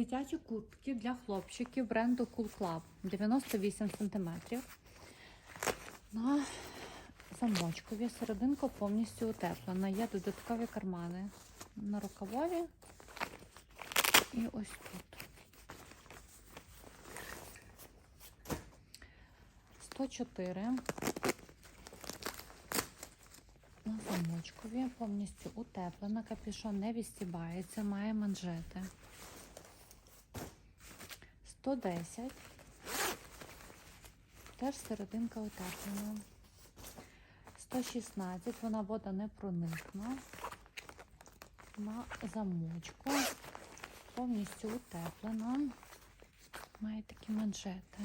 Дитячі куртки для хлопчиків бренду Cool Club 98 см. На замочкові серединка повністю утеплена. Є додаткові кармани на рукавові і ось тут. 104 на замочкові, повністю утеплена, капюшон не відстібається, має манжети. 110. Теж серединка утеплена. 116, вона вода не проникна. На замочку. Повністю утеплена. Має такі манжети.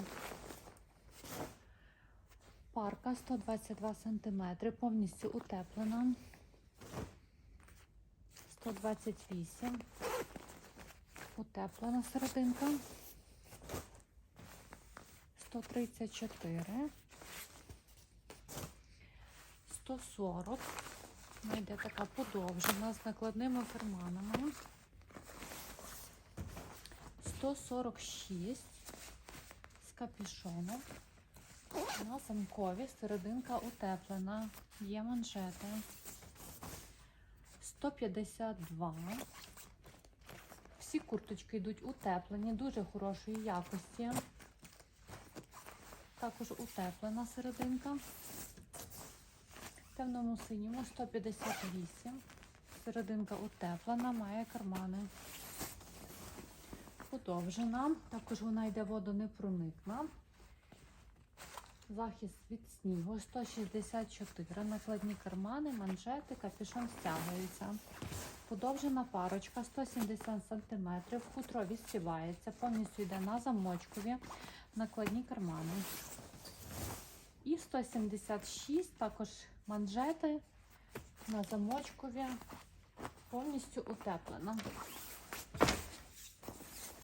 Парка 122 см, повністю утеплена. 128. Утеплена серединка. 134. 140. Вона йде така подовжена з накладними карманами. 146 з капюшоном. На замкові серединка утеплена. Є манжети. 152. Всі курточки йдуть утеплені, дуже хорошої якості. Також утеплена серединка. В темному синьому 158. Серединка утеплена, має кармани. Подовжена. Також вона йде водонепроникна. Захист від снігу 164. Накладні кармани, манжети, капюшон стягується. Подовжена парочка 170 см. Хутро відсівається, повністю йде на замочкові, накладні кармани. І 176, також манжети на замочкові, повністю утеплена.